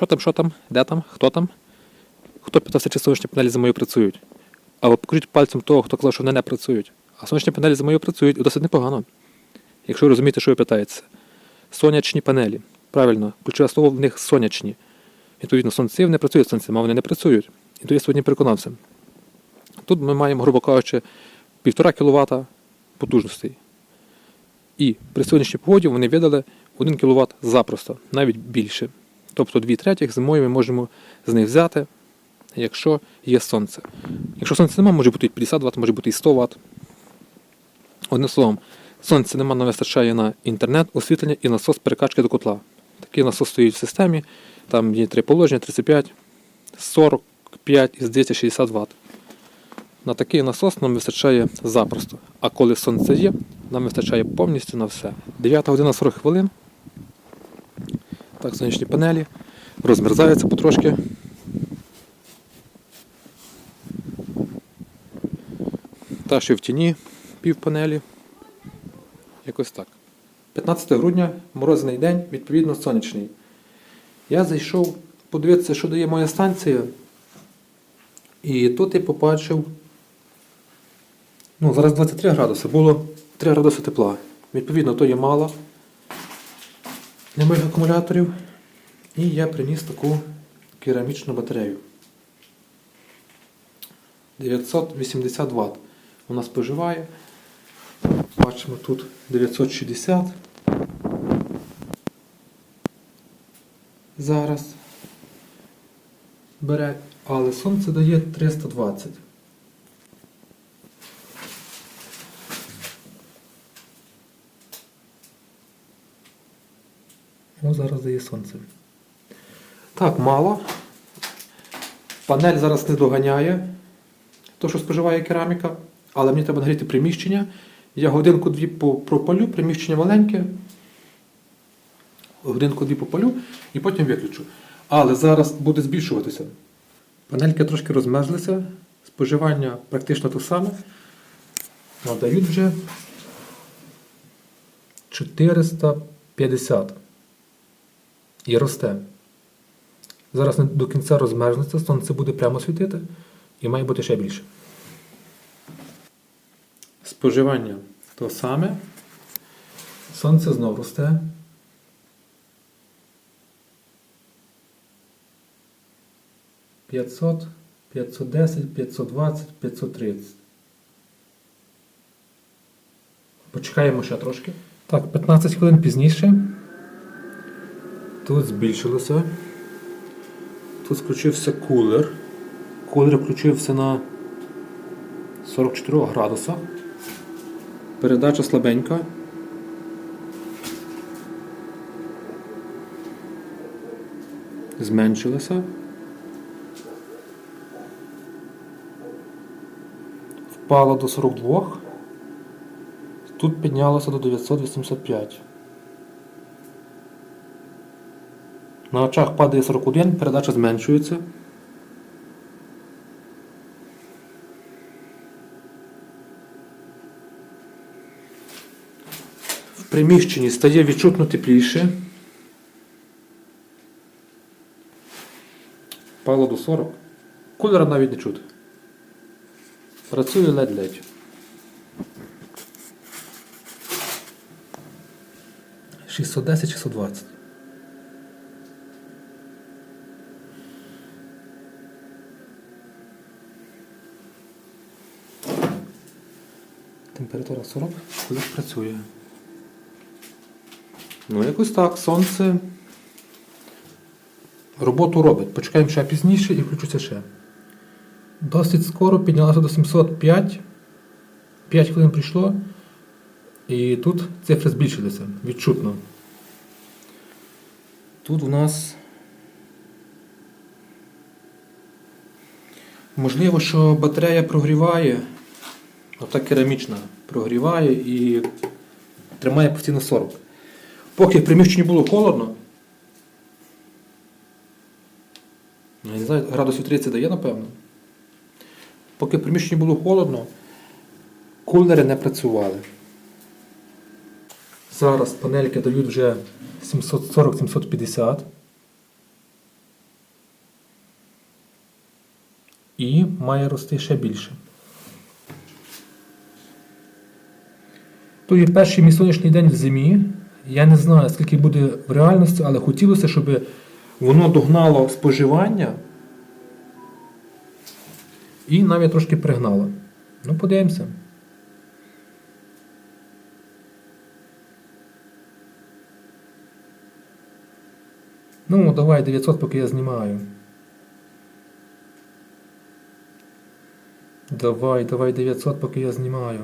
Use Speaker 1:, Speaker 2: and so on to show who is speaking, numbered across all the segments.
Speaker 1: Що там, що там, де там, хто там? Хто питався, чи сонячні панелі зимою працюють? Або покажіть пальцем того, хто казав, що вони не працюють. А сонячні панелі зимою працюють і досить непогано. Якщо ви розумієте, що ви питаєтеся. Сонячні панелі. Правильно, ключове слово в них сонячні. Відповідно, сонці вони працюють сонцем, а вони не працюють. І то я сьогодні переконався. Тут ми маємо, грубо кажучи, 1,5 кВт потужностей. І при сьогоднішній погоді вони видали 1 кВт запросто, навіть більше. Тобто 2 третіх зимою ми можемо з них взяти, якщо є сонце. Якщо сонця немає, може бути і 50 Вт, може бути і 100 Вт. Одним словом, сонця нема, не вистачає на інтернет, освітлення і насос перекачки до котла. Такий насос стоїть в системі, там є три положення, 35, 45 і здається 60 Вт. На такий насос нам вистачає запросто. А коли сонце є, нам вистачає повністю на все. 9 година 40 хвилин. Так, сонячні панелі. Розмерзаються потрошки. Та що в тіні пів панелі. Якось так. 15 грудня, морозний день, відповідно сонячний. Я зайшов подивитися, що дає моя станція. І тут я побачив. Ну, зараз 23 градуси, було 3 градуси тепла. Відповідно, то є мало для моїх акумуляторів. І я приніс таку керамічну батарею. 980 Вт. Вона споживає. Бачимо тут 960. Зараз бере, але сонце дає 320. О, зараз дає сонце. Так, мало. Панель зараз не доганяє то, що споживає кераміка, але мені треба нагріти приміщення. Я годинку-дві пропалю, приміщення маленьке. Годинку-дві попалю і потім виключу. Але зараз буде збільшуватися. Панельки трошки розмерзлися, споживання практично те саме. Ну, дають вже 450 і росте. Зараз не до кінця розмерзнеться, сонце буде прямо світити і має бути ще більше. Споживання то саме. Сонце знов росте. П'ятсот, 510, 520, 530. Почекаємо ще трошки. Так, 15 хвилин пізніше. Тут збільшилося. Тут включився кулер. Кулер включився на 44 градусах. Передача слабенька. Зменшилася. Впала до 42. Тут піднялося до 985. На очах падає 41, передача зменшується. В приміщенні стає відчутно тепліше. Пало до 40. Кулера навіть не чути. Працює ледь-ледь. Шістсот десять, Температура 40, коли працює. Ну, якось так, сонце роботу робить. Почекаємо ще пізніше і включуся ще. Досить скоро піднялося до 705. 5 хвилин прийшло. І тут цифри збільшилися відчутно. Тут у нас. Можливо, що батарея прогріває. Ота керамічна прогріває і тримає постійно 40. Поки в приміщенні було холодно, не знаю, градусів 30 дає, напевно. Поки в приміщенні було холодно, кулери не працювали. Зараз панельки дають вже 740-750. І має рости ще більше. То є перший мій сонячний день в зимі. Я не знаю, скільки буде в реальності, але хотілося, щоб воно догнало споживання і навіть трошки пригнало. Ну, подивимося. Ну, давай 900, поки я знімаю. Давай, давай 900, поки я знімаю.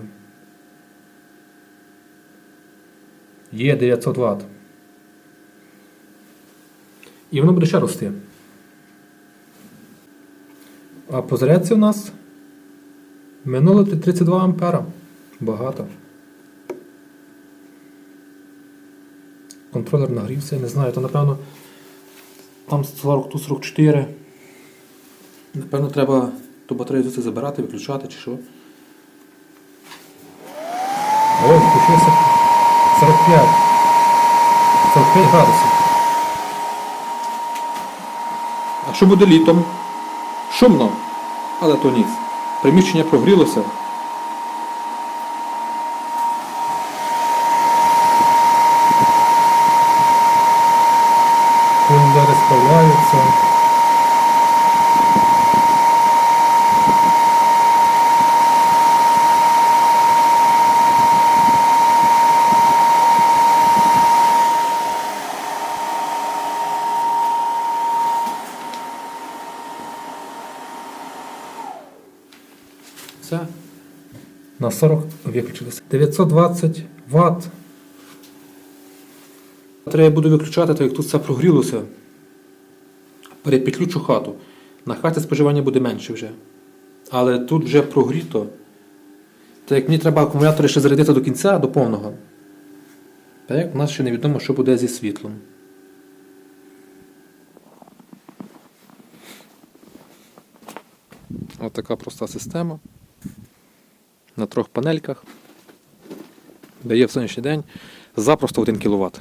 Speaker 1: Є 900 Вт. І воно буде ще рости. А по зарядці у нас минуло 32 ампера. Багато. Контролер нагрівся, не знаю, то напевно там 40, тут 44. Напевно, треба ту батарею звідси забирати, виключати чи що. Ой, включився 45. 45 градусів. А що буде літом? Шумно, але то ніс. Приміщення прогрілося. Кулери справляються. Все. На 40 виключилося. 920 Вт. Треба буду виключати, так як тут все прогрілося. Перепіключу хату. На хаті споживання буде менше вже. Але тут вже прогріто. Так як мені треба акумулятори ще зарядити до кінця, до повного. Так як в нас ще невідомо, що буде зі світлом. Ось така проста система. На трьох панельках. Дає в сонячний день запросто 1 кВт.